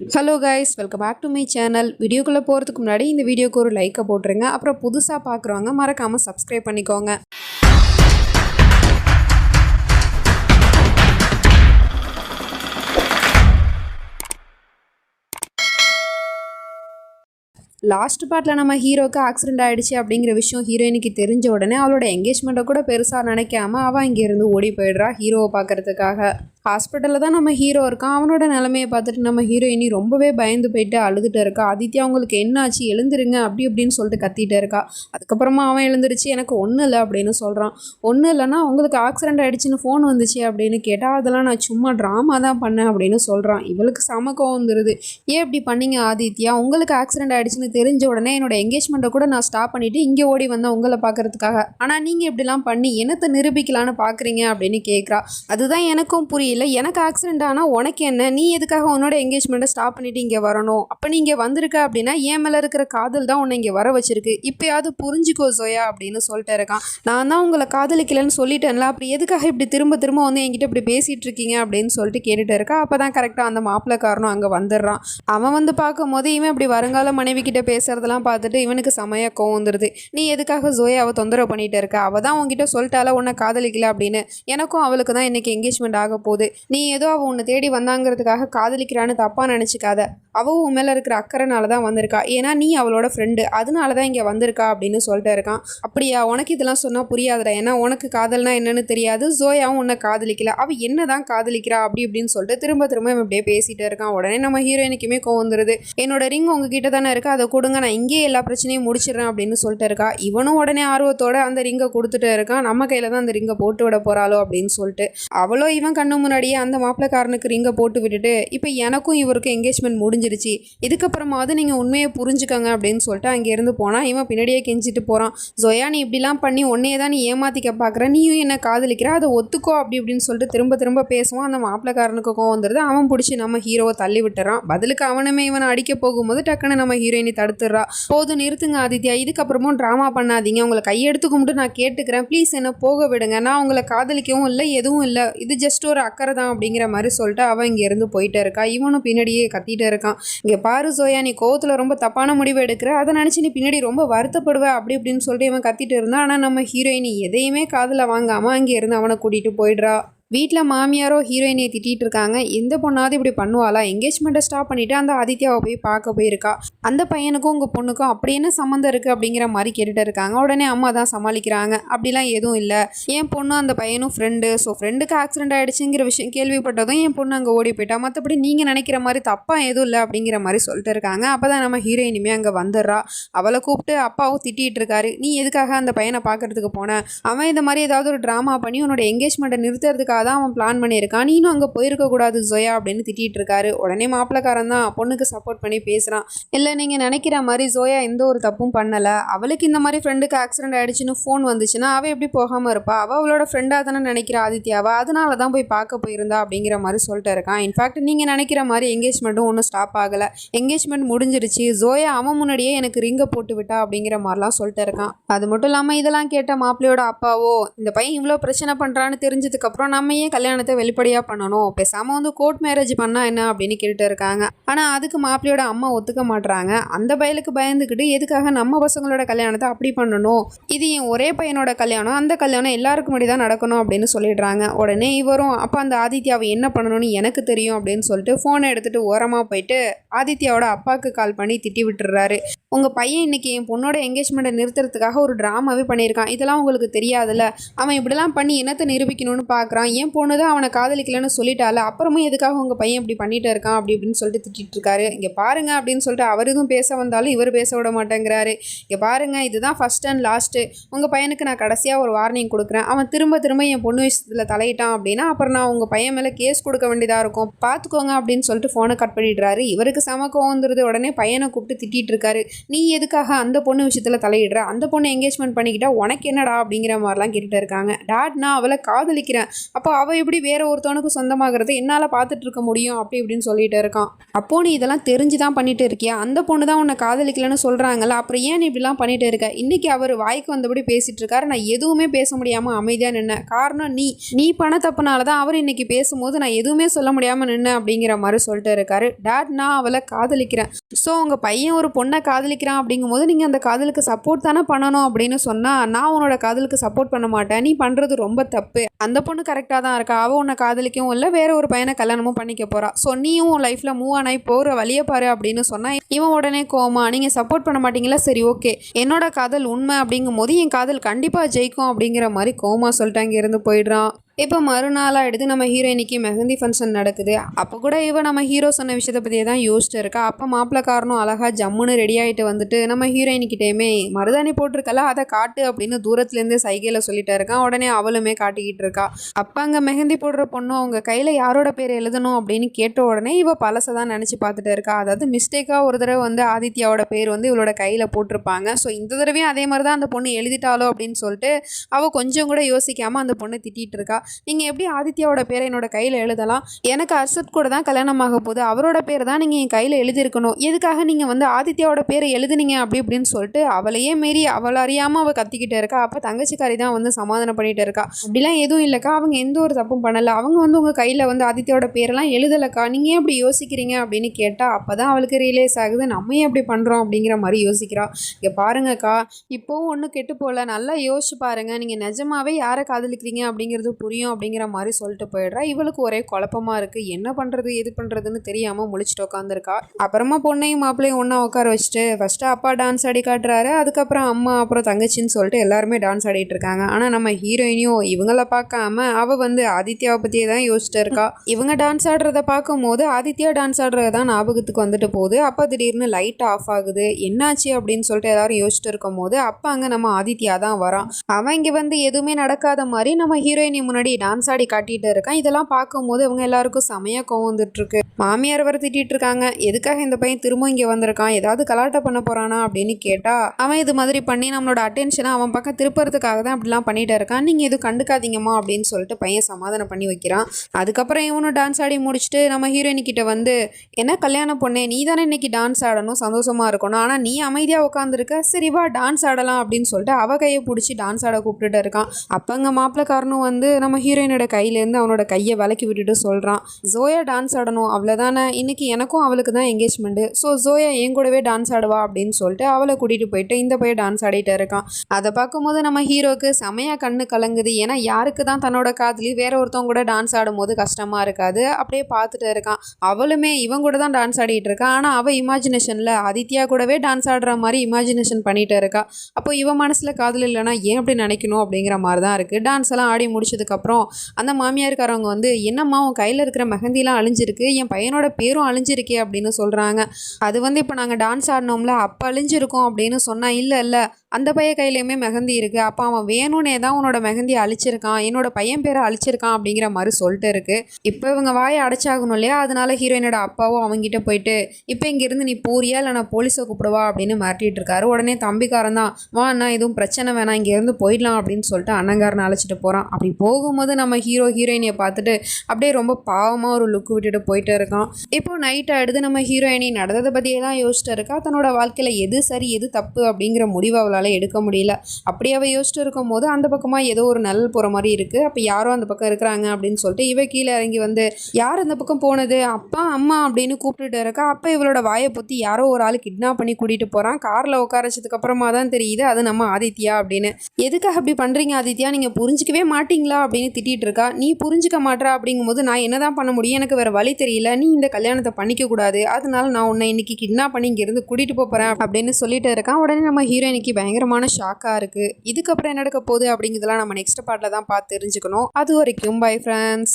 Hello guys welcome back to my channel வீடியோக்குள்ளே போகிறதுக்கு முன்னாடி இந்த வீடியோக்கு ஒரு லைக்கை போட்டுருங்க. அப்புறம் புதுசாக பார்க்குறவங்க மறக்காமல் சப்ஸ்கிரைப் பண்ணிக்கோங்க. லாஸ்ட் பார்ட்டில் நம்ம ஹீரோக்கு ஆக்சிடென்ட் ஆகிடுச்சு அப்படிங்கிற விஷயம் ஹீரோயினுக்கு தெரிஞ்ச உடனே அவளோட என்கேஜ்மெண்ட்டை கூட பெருசாக நினைக்காம அவள் இங்கேருந்து ஓடி போயிடுறா ஹீரோவை பார்க்கறதுக்காக ஹாஸ்பிட்டலில் தான் நம்ம ஹீரோ இருக்கான். அவனோட நிலமையை பார்த்துட்டு நம்ம ஹீரோயினி ரொம்பவே பயந்து போயிட்டு அழுதுட்டு இருக்கா. ஆதித்யா அவங்களுக்கு என்ன ஆச்சு எழுந்துருங்க. அப்படி இப்படின்னு சொல்லிட்டு கத்திட்டு இருக்கா. அதுக்கப்புறமா அவன் எழுந்துருச்சு எனக்கு ஒன்றும் இல்லை அப்படின்னு சொல்கிறான் ஒன்றும் இல்லைன்னா உங்களுக்கு ஆக்சிடென்ட் ஆகிடுச்சின்னு ஃபோன் வந்துச்சு அப்படின்னு கேட்டால் அதெல்லாம் நான் சும்மா ட்ராமா தான் பண்ணேன் அப்படின்னு சொல்கிறான் இவளுக்கு சமக்கம் வந்துடுது ஏன் இப்படி பண்ணீங்க ஆதித்யா? உங்களுக்கு ஆக்சிடென்ட் ஆகிடுச்சின்னு தெரிஞ்ச உடனே என்னோட எங்கேஜ்மெண்ட்டை கூட நான் ஸ்டாப் பண்ணிவிட்டு இங்கே ஓடி வந்தேன் உங்களை பார்க்கறதுக்காக. ஆனால் நீங்கள் இப்படிலாம் பண்ணி என்னத்தை நிரூபிக்கலான்னு பார்க்குறீங்க அப்படின்னு கேட்குறா அதுதான் எனக்கும் இல்லை எனக்கு ஆக்சிடென்ட் ஆனால் உனக்கு என்ன? நீ எதுக்காக உன்னோட எங்கேஜ்மெண்ட்டை ஸ்டாப் பண்ணிட்டு இங்கே வரணும்? அப்போ நீ இங்கே வந்திருக்க அப்படின்னா என் மேலே இருக்கிற காதல் தான் உன்னை இங்கே வர வச்சிருக்கு. இப்போயாவது புரிஞ்சுக்கோ சோயா அப்படின்னு சொல்லிட்டு இருக்கான். நான் தான் உங்களை காதலிக்கலைன்னு சொல்லிட்டேன்ல அப்படி எதுக்காக இப்படி திரும்ப திரும்ப வந்து என்கிட்ட இப்படி பேசிகிட்டு இருக்கீங்க அப்படின்னு சொல்லிட்டு கேட்டுட்டு இருக்கா. அப்போ தான் கரெக்டாக அந்த மாப்பிள்ளைக்காரனும் அங்கே வந்துடுறான். அவன் வந்து பார்க்கும் போது இவன் இப்படி வருங்கால மனைவி கிட்ட பேசுறதெல்லாம் பார்த்துட்டு இவனுக்கு செமையாக கோவம் வந்துடுது நீ எதுக்காக ஜோயாவை தொந்தரவு பண்ணிட்டு இருக்க? அவள் தான் உங்ககிட்ட சொல்லிட்டால உன்னை காதலிக்கல அப்படின்னு. எனக்கும் அவளுக்கு தான் இன்னைக்கு எங்கேஜ்மெண்ட் ஆக போகுது. நீ ஏதோ அவள் உன்னை தேடி வந்தாங்கிறதுக்காக காதலிக்கிறான்னு தப்பாக நினச்சிக்காத. அவள் உன் மேலே இருக்கிற அக்கறைனால தான் வந்திருக்கா. ஏன்னா நீ அவளோட ஃப்ரெண்டு அதனால தான் இங்கே வந்திருக்கா அப்படின்னு சொல்லிட்டு இருக்கான். அப்படியா? உனக்கு இதெல்லாம் சொன்னால் புரியாதுடா. ஏன்னா உனக்கு காதல்னா என்னன்னு தெரியாது. ஜோயாவும் உன்னை காதலிக்கல. அவள் என்ன தான் காதலிக்கிறா? அப்படி இப்படின்னு சொல்லிட்டு திரும்ப திரும்ப இவன் அப்படியே பேசிகிட்டே இருக்கான். உடனே நம்ம ஹீரோயினுக்குமே கோவம் வந்துருது. என்னோட ரிங் உங்ககிட்ட தானே இருக்கு. அதை கொடுங்க. நான் இங்கேயே எல்லா பிரச்சனையும் முடிச்சிடுறேன் அப்படின்னு சொல்லிட்டு இருக்கா. இவனும் உடனே ஆர்வத்தோட அந்த ரிங்கை கொடுத்துட்டு இருக்கான். நம்ம கையில் தான் அந்த ரிங்கை போட்டு விட போகிறாளோ அப்படின்னு சொல்லிட்டு. அவளோ இவன் கண்ணு முன்னாடியே அந்த மாப்பிள்ளைக்காரனுக்கு ரிங்கை போட்டு விட்டுட்டு இப்போ எனக்கும் இவருக்கும் எங்கேஜ்மெண்ட் முடிஞ்சிருச்சு. இதுக்கப்புறமாவது நீங்கள் உண்மையை புரிஞ்சுக்கோங்க அப்படின்னு சொல்லிட்டு அங்கேருந்து போனால் இவன் பின்னாடியே கெஞ்சிட்டு போகிறான் ஜொயா நீ இப்படிலாம் பண்ணி உன்னையே தான் நீ ஏமாத்திக்க பார்க்குற நீயும் என்ன காதலிக்கிற? அதை ஒத்துக்கோ அப்படி இப்படின்னு சொல்லிட்டு திரும்ப திரும்ப பேசுவான். அந்த மாப்பிள்ளைக்காரனுக்கு கோவம் வந்துடுது அவன் பிடிச்சி நம்ம ஹீரோவை தள்ளி விட்டுறான். பதிலுக்கு அவனுமே இவனை அடிக்க போகும்போது டக்குன்னு நம்ம ஹீரோயினை தடுத்துடுறா. போதும் நிறுத்துங்க ஆதித்யா. இதுக்கப்புறமும் ட்ராமா பண்ணாதீங்க. உங்களை கையெடுத்து கும்பிட்டு நான் கேட்டுக்கிறேன். ப்ளீஸ் என்ன போக விடுங்க. நான் உங்களை காதலிக்கவும் இல்லை எதுவும் இல்லை. இது ஜஸ்ட் ஒரு அக்கறை தான் அப்படிங்கிற மாதிரி சொல்லிட்டு அவன் இங்கேருந்து போயிட்டே இருக்கா. இவனும் பின்னாடியே கத்திகிட்டே இருக்கான். இங்கே பாரு சோயா நீ கோவத்தில் ரொம்ப தப்பான முடிவு எடுக்கிற. அதை நினச்சி நீ பின்னாடி ரொம்ப வருத்தப்படுவ. அப்படி இப்படின்னு சொல்லிட்டு இவன் கத்திட்டு இருந்தான். ஆனால் நம்ம ஹீரோயினி எதையுமே காதில் வாங்காமல் அங்கே இருந்து அவனை கூட்டிகிட்டு போயிடுறா. வீட்டில் மாமியாரோ ஹீரோயினை திட்டிகிட்டு இருக்காங்க. எந்த பொண்ணாவது இப்படி பண்ணுவாளா? எங்கேஜ்மெண்ட்டை ஸ்டாப் பண்ணிவிட்டு அந்த ஆதித்யாவை போய் பார்க்க போயிருக்கா. அந்த பையனுக்கும் உங்கள் பொண்ணுக்கும் அப்படி என்ன சம்மந்தம் இருக்குது அப்படிங்கிற மாதிரி கேட்டுகிட்டு இருக்காங்க. உடனே அம்மா தான் சமாளிக்கிறாங்க. அப்படிலாம் எதுவும் இல்லை. என் பொண்ணு அந்த பையனும் ஃப்ரெண்டு ஸோ ஃப்ரெண்டுக்கு ஆக்சிடென்ட் ஆகிடுச்சுங்கிற விஷயம் கேள்விப்பட்டதும் என் பொண்ணு அங்கே ஓடி போயிட்டா. மற்றபடி நீங்கள் நினைக்கிற மாதிரி தப்பாக எதுவும் இல்லை அப்படிங்கிற மாதிரி சொல்லிட்டு இருக்காங்க. அப்போ தான் நம்ம ஹீரோயினுமே அங்கே வந்துடுறா. அவளை கூப்பிட்டு அப்பாவும் திட்டிகிட்டு இருக்காரு. நீ எதுக்காக அந்த பையனை பார்க்கறதுக்கு போன? அவன் இந்த மாதிரி ஏதாவது ஒரு ட்ராமா பண்ணி உன்னோட எங்கேஜ்மெண்ட்டை நிறுத்துறதுக்காக தான் அவன் பிளான் பண்ணியிருக்கான். நீனும் அங்கே போயிருக்க கூடாது ஜோயா அப்படின்னு திட்டிகிட்டு இருக்காரு. உடனே மாப்பிள்ளக்காரன் தான் பொண்ணுக்கு சப்போர்ட் பண்ணி பேசுகிறான் இல்லை நீங்கள் நினைக்கிற மாதிரி ஜோயா எந்த ஒரு தப்பும் பண்ணலை. அவளுக்கு இந்த மாதிரி ஃப்ரெண்டுக்கு ஆக்சிடென்ட் ஆகிடுச்சின்னு ஃபோன் வந்துச்சுன்னா அவள் எப்படி போகாமல் இருப்பா? அவள் அவளோட ஃப்ரெண்டாக தானே நினைக்கிற ஆதித்யாவா? அதனால தான் போய் பார்க்க போயிருந்தா அப்படிங்கிற மாதிரி சொல்லிட்டு இருக்கான். இன்ஃபேக்ட் நீங்கள் நினைக்கிற மாதிரி எங்கேஜ்மெண்ட்டும் ஒன்றும் ஸ்டாப் ஆகலை. எங்கேஜ்மெண்ட் முடிஞ்சிருச்சு. ஜோயா அவன் முன்னாடியே எனக்கு ரிங்கை போட்டு விட்டா அப்படிங்கிற மாதிரிலாம் சொல்லிட்டு இருக்கான். அது மட்டும் இல்லாமல் இதெல்லாம் கேட்ட மாப்பிள்ளையோட அப்பாவோ இந்த பையன் இவ்வளோ பிரச்சனை பண்ணுறான்னு தெரிஞ்சதுக்கப்புறம் நம்ம ஏன் கல்யாணத்தை வெளிப்படையாக பண்ணணும்? பேசாமல் வந்து கோர்ட் மேரேஜ் பண்ணால் என்ன அப்படின்னு கேட்டுட்டு இருக்காங்க. ஆனால் அதுக்கு மாப்பிள்ளையோட அம்மா ஒத்துக்க மாட்டுறாங்க அந்த பயலுக்கு பயந்துக்கிட்டு எதுக்காக நம்ம பசங்களோட கல்யாணத்தை அப்படி பண்ணணும்? இது என் ஒரே பையனோட கல்யாணம்? அந்த கல்யாணம் எல்லாருக்கும் முன்னாடி தான் நடக்கணும் அப்படின்னு சொல்லிடுறாங்க. உடனே இவரும் அப்போ அந்த ஆதித்யாவை என்ன பண்ணணும்னு எனக்கு தெரியும் அப்படின்னு சொல்லிட்டு ஃபோனை எடுத்துகிட்டு ஓரமாக போயிட்டு ஆதித்யாவோட அப்பாவுக்கு கால் பண்ணி திட்டி விட்டுறாரு உங்கள் பையன் இன்னைக்கு என் பொண்ணோட எங்கேஜ்மெண்ட்டை நிறுத்துறதுக்காக ஒரு ட்ராமாவே பண்ணியிருக்கான். இதெல்லாம் உங்களுக்கு தெரியாதுல்ல. அவன் இப்படிலாம் பண்ணி என்னத்தை நிரூபிக்கணும்னு பார்க்குறான் என் பொண்ணு தான் அவனை காதலிக்கலன்னு சொல்லிட்டால அப்புறமும் எதுக்காக உங்கள் பையன் இப்படி பண்ணிட்டு இருக்கான் அப்படி இப்படின்னு சொல்லிட்டு திட்டிட்டு இருக்காரு. இங்கே பாருங்க அப்படின்னு சொல்லிட்டு அவர் எதுவும் பேச வந்தாலும் இவர் பேச விட மாட்டேங்கிறாரு. இங்கே பாருங்க இதுதான் ஃபஸ்ட் அண்ட் லாஸ்ட்டு உங்கள் பையனுக்கு நான் கடைசியாக ஒரு வார்னிங் கொடுக்குறேன். அவன் திரும்ப திரும்ப என் பொண்ணு விஷயத்தில் தலையிட்டான் அப்படின்னா அப்புறம் நான் உங்கள் பையன் மேலே கேஸ் கொடுக்க வேண்டியதாக இருக்கும். பார்த்துக்கோங்க அப்படின்னு சொல்லிட்டு ஃபோனை கட் பண்ணிடுறாரு. இவருக்கு செம கோவம் வந்துருது. உடனே பையனை கூப்பிட்டு திட்டிட்டு இருக்காரு. நீ எதுக்காக அந்த பொண்ணு விஷயத்தில் தலையிடுற? அந்த பொண்ணு என்கேஜ்மெண்ட் பண்ணிக்கிட்டா உனக்கு என்னடா அப்படிங்கிற மாதிரிலாம் கேட்டுட்டு இருக்காங்க. டாட் நான் அவளை காதலிக்கிறேன். அப்போ அப்போ அவள் எப்படி வேற ஒருத்தவனுக்கு சொந்தமாகிறது என்னால் பார்த்துட்டு இருக்க முடியும் அப்படி இப்படின்னு சொல்லிட்டு இருக்கான். அப்போ நீ இதெல்லாம் தெரிஞ்சு தான் பண்ணிட்டு இருக்கியா? அந்த பொண்ணு தான் உன்னை காதலிக்கலன்னு சொல்கிறாங்கல்ல அப்புறம் ஏன் நீ இப்படிலாம் பண்ணிட்டு இருக்க? இன்னைக்கு அவர் வாய்க்கு வந்தபடி பேசிட்டு இருக்காரு நான் எதுவுமே பேச முடியாமல் அமைதியாக நின்னேன். காரணம் நீ நீ பண்ண தப்புனால தான் அவர் இன்னைக்கு பேசும்போது நான் எதுவுமே சொல்ல முடியாமல் நின்னேன் அப்படிங்கிற மாதிரி சொல்லிட்டு இருக்காரு. டேட் நான் அவளை காதலிக்கிறேன். ஸோ உங்கள் பையன் ஒரு பொண்ணை காதலிக்கிறான் அப்படிங்கும்போது நீங்கள் அந்த காதலுக்கு சப்போர்ட் தானே பண்ணணும் அப்படின்னு சொன்னால் நான் உன்னோட காதலுக்கு சப்போர்ட் பண்ண மாட்டேன். நீ பண்ணுறது ரொம்ப தப்பு. அந்த பொண்ணு கரெக்டாக தான் இருக்கா? அவள் உன்னை காதலிக்கவும் இல்லை வேற ஒரு பையனை கல்யாணமும் பண்ணிக்க போறா. ஸோ நீயும் உன் லைஃப்பில் மூவ் ஆனாய் போகிற வழியை பாரு அப்படின்னு சொன்னால் இவன் உடனே கோமா நீங்கள் சப்போர்ட் பண்ண மாட்டீங்களா? சரி ஓகே என்னோட காதல் உண்மை அப்படிங்கும் போது என் காதல் கண்டிப்பாக ஜெயிக்கும் அப்படிங்கிற மாதிரி கோமா சொல்லிட்டு அங்கே இருந்து போயிடுறான். இப்போ மறுநாளாக எடுத்து நம்ம ஹீரோயினிக்கு மெஹந்தி ஃபங்க்ஷன் நடக்குது. அப்போ கூட இவ நம்ம ஹீரோ சொன்ன விஷயத்தை பற்றியே தான் யோசிச்சுட்டு இருக்கா அப்போ மாப்பிள்ளக்காரனும் அழகாக ஜம்முன்னு ரெடி ஆகிட்டு வந்துட்டு நம்ம ஹீரோயினிக்கிட்டேயுமே மருதாணி போட்டிருக்கல அதை காட்டு அப்படின்னு தூரத்துலேருந்து சைகையில் சொல்லிட்டு இருக்கான் உடனே அவளுமே காட்டிக்கிட்டு இருக்கா. அப்போ அங்கே மெஹந்தி போடுற பொண்ணு அவங்க கையில் யாரோட பேர் எழுதணும் அப்படின்னு கேட்ட உடனே இவ பழசை தான் நினச்சி பார்த்துட்டு இருக்கா. அதாவது மிஸ்டேக்காக ஒரு தடவை வந்து ஆதித்யாவோட பேர் வந்து இவளோட கையில் போட்டிருப்பாங்க. ஸோ இந்த தடவையும் அதே மாதிரி தான் அந்த பொண்ணு எழுதிட்டாலோ அப்படின்னு சொல்லிட்டு அவள் கொஞ்சம் கூட யோசிக்காமல் அந்த பொண்ணு திட்டிகிட்டு இருக்கா. நீங்கள் எப்படி ஆதித்யாவோட பேரை என்னோட கையில் எழுதலாம்? எனக்கு அர்ஷத் கூட தான் கல்யாணம் ஆக போகுது. அவரோட பேர் தான் நீங்கள் என் கையில் எழுதியிருக்கணும். எதுக்காக நீங்கள் வந்து ஆதித்யாவோட பேரை எழுதுனீங்க அப்படி இப்படின்னு சொல்லிட்டு அவளையே மீறி அவளை அறியாமல் அவள் கத்திக்கிட்டு இருக்கா. அப்போ தங்கச்சிக்காரி தான் வந்து சமாதானம் பண்ணிட்டு இருக்கா. அப்படிலாம் எதுவும் இல்லைக்கா. அவங்க எந்த ஒரு தப்பும் பண்ணலை. அவங்க வந்து உங்கள் கையில் வந்து ஆதித்யாவோட பேரெல்லாம் எழுதலைக்கா. நீங்கள் எப்படி யோசிக்கிறீங்க அப்படின்னு கேட்டால் அப்போ தான் அவளுக்கு ரியலைஸ் ஆகுது. நம்ம ஏன் அப்படி பண்ணுறோம் அப்படிங்கிற மாதிரி யோசிக்கிறா. இங்கே பாருங்கக்கா. இப்போவும் ஒன்றும் கெட்டு போகல. நல்லா யோசிச்சு பாருங்க. நீங்கள் நிஜமாவே யாரை காதலிக்கிறீங்க அப்படிங்கிறது புரியும். அப்படிங்கிற மாதிரி சொல்லிட்டு போயிடுறா. இவளுக்கு ஒரே குழப்பமா இருக்குது என்ன பண்ணுறது எது பண்ணுறதுன்னு தெரியாமல் முழிச்சிட்டு உட்காந்துருக்கா அப்புறமா பொண்ணையும் மாப்பிள்ளையும் ஒன்றா உட்கார வச்சுட்டு ஃபஸ்ட்டு அப்பா டான்ஸ் ஆடி காட்டுறாரு. அதுக்கப்புறம் அம்மா அப்புறம் தங்கச்சின்னு சொல்லிட்டு எல்லாருமே டான்ஸ் ஆடிட்டு இருக்காங்க. ஆனால் நம்ம ஹீரோயினியும் இவங்கள பார்க்காம அவள் வந்து ஆதித்யாவை பற்றியே தான் யோசிச்சுட்டு இருக்கா. இவங்க டான்ஸ் ஆடுறத பார்க்கும்போது ஆதித்யா டான்ஸ் ஆடுறது தான் ஞாபகத்துக்கு வந்துட்டு போகுது. அப்போ திடீர்னு லைட் ஆஃப் ஆகுது. என்னாச்சு அப்படின்னு சொல்லிட்டு எல்லாரும் யோசிச்சுட்டு இருக்கும் போது அப்போ அங்கே நம்ம ஆதித்யா தான் வரான். அவன் இங்கே வந்து எதுவுமே நடக்காத மாதிரி நம்ம ஹீரோயினி முன்னாடி முன்னாடி டான்ஸ் ஆடி காட்டிகிட்டு இருக்கான். இதெல்லாம் பார்க்கும்போது இவங்க எல்லாருக்கும் செமையாக கோவம் வந்துட்டுருக்கு. மாமியார் வர திட்டிகிட்டு இருக்காங்க. எதுக்காக இந்த பையன் திரும்ப இங்கே வந்திருக்கான்? ஏதாவது கலாட்டம் பண்ண போகிறானா அப்படின்னு கேட்டால் அவன் இது மாதிரி பண்ணி நம்மளோட அட்டென்ஷனை அவன் பக்கம் திருப்புறதுக்காக தான் அப்படிலாம் பண்ணிகிட்டு இருக்கான். நீங்கள் எதுவும் கண்டுக்காதீங்கம்மா அப்படின்னு சொல்லிட்டு பையன் சமாதானம் பண்ணி வைக்கிறான். அதுக்கப்புறம் இவனும் டான்ஸ் ஆடி முடிச்சுட்டு நம்ம ஹீரோயினிக்கிட்ட வந்து என்ன கல்யாணம் பொண்ணே நீ தானே இன்னைக்கு டான்ஸ் ஆடணும் சந்தோஷமாக இருக்கணும். ஆனால் நீ அமைதியாக உட்காந்துருக்க சரி வா டான்ஸ் ஆடலாம். அப்படின்னு சொல்லிட்டு அவ கையை பிடிச்சி டான்ஸ் ஆட கூப்பிட்டுட்டு இருக்கான். அப்போ அங்கே மாப்பிள்ளக்காரனும் வந்து நம்ம நம்ம ஹீரோயினோட கையிலேருந்து அவனோட கையை விலக்கி விட்டுட்டு சொல்கிறான் ஜோயா டான்ஸ் ஆடணும் அவ்வளோதானே இன்னைக்கு எனக்கும் அவளுக்கு தான் என்கேஜ்மெண்ட்டு ஸோ ஜோயா என் கூடவே டான்ஸ் ஆடுவா அப்படின்னு சொல்லிட்டு அவளை கூட்டிகிட்டு போயிட்டு இந்த பையன் டான்ஸ் ஆடிட்டு இருக்கான். அதை பார்க்கும்போது நம்ம ஹீரோக்கு செமையாக கண்ணு கலங்குது. ஏன்னா யாருக்கு தான் தன்னோட காதலி வேற ஒருத்தவங்க கூட டான்ஸ் ஆடும்போது கஷ்டமாக இருக்காது. அப்படியே பார்த்துட்டு இருக்கான். அவளுமே இவன் கூட தான் டான்ஸ் ஆடிட்டு இருக்கான் ஆனால் அவள் இமேஜினேஷனில் ஆதித்யா கூடவே டான்ஸ் ஆடுற மாதிரி இமேஜினேஷன் பண்ணிட்டு இருக்கா. அப்போ இவன் மனசில் காதல் இல்லைன்னா ஏன் அப்படி நினைக்கணும் அப்படிங்கிற மாதிரி தான் இருக்குது டான்ஸ் எல்லாம் ஆடி முடிச்சதுக்கப்புறம் அந்த மாமியாருக்காரவங்க வந்து என்னம்மா உன் கையில் இருக்கிற மெஹந்திலாம் அழிஞ்சிருக்கு என் பையனோட பேரும் அழிஞ்சிருக்கே அப்படின்னு சொல்கிறாங்க அது வந்து இப்போ நாங்கள் டான்ஸ் ஆடினோம்ல அப்போ அழிஞ்சிருக்கோம் அப்படின்னு சொன்னால் இல்லை இல்லை அந்த பையன் கையிலையுமே மெஹந்தி இருக்குது அப்போ அவன் வேணும்னே தான் உன்னோட மெஹந்தியை அழிச்சிருக்கான். என்னோட பையன் பேரை அழிச்சிருக்கான் அப்படிங்கிற மாதிரி சொல்லிட்டு இருக்குது இப்போ இவங்க வாயை அடைச்சாகணும் இல்லையா? அதனால ஹீரோயினோட அப்பாவும் அவங்ககிட்ட போயிட்டு இப்போ இங்கேருந்து நீ போறியா? இல்லை நான் போலீஸை கூப்பிடுவா? அப்படின்னு மாட்டிகிட்டு இருக்காரு. உடனே தம்பிக்காரன் தான் வா அண்ணா எதுவும் பிரச்சனை வேணாம். இங்கேருந்து போயிடலாம். அப்படின்னு சொல்லிட்டு அண்ணங்காரனை அழைச்சிட்டு போகிறான் அப்படி போகும்போது நம்ம ஹீரோ ஹீரோயினியை பார்த்துட்டு அப்படியே ரொம்ப பாவமாக ஒரு லுக் விட்டுட்டு போயிட்டு இருக்கான். இப்போ நைட் ஆகிடுது நம்ம ஹீரோயினி நடந்ததை பற்றியே தான் யோசிச்சுட்டு இருக்கா? தன்னோட வாழ்க்கையில் எது சரி எது தப்பு அப்படிங்கிற முடிவை அவளால் எடுக்க முடியல. அப்படி அவள் யோசிச்சுட்டு இருக்கும்போது அந்த பக்கமாக ஏதோ ஒரு நிழல் போகிற மாதிரி இருக்குது அப்போ யாரோ அந்த பக்கம் இருக்கிறாங்க அப்படின்னு சொல்லிட்டு இவ கீழே இறங்கி வந்து யார் அந்த பக்கம் போனது? அப்பா அம்மா அப்படின்னு கூப்பிட்டுட்டு இருக்கா. அப்போ இவளோட வாயை பொத்தி யாரோ ஒரு ஆள் கிட்னாப் பண்ணி கூட்டிகிட்டு போகிறான் காரில் உட்காரச்சதுக்கு அப்புறமா தான் தெரியுது அது நம்ம ஆதித்யா அப்படின்னு. எதுக்காக அப்படி பண்ணுறீங்க ஆதித்யா? நீங்கள் புரிஞ்சிக்கவே மாட்டீங்களா? அப்படின்னு திட்டிகிட்டு இருக்கா. நீ புரிஞ்சிக்க மாட்றா அப்படிங்கும்போது நான் என்னதான் பண்ண முடியும்? எனக்கு வேறு வழி தெரியல. நீ இந்த கல்யாணத்தை பண்ணிக்க கூடாது. அதனால நான் உன்னை இன்னைக்கு கிட்னாப் பண்ணி இங்கேருந்து கூட்டிகிட்டு போகிறேன் அப்படின்னு சொல்லிட்டு இருக்கான் உடனே நம்ம ஹீரோயினிக்கு பயங்கரமான ஷாக்காக இருக்குது இதுக்கப்புறம் என்ன நடக்க போகுது அப்படிங்கிறதெல்லாம் நம்ம நெக்ஸ்ட் பார்ட்டில் தான் பார்த்து தெரிஞ்சுக்கணும். அது வரைக்கும் பை ஃப்ரெண்ட்ஸ்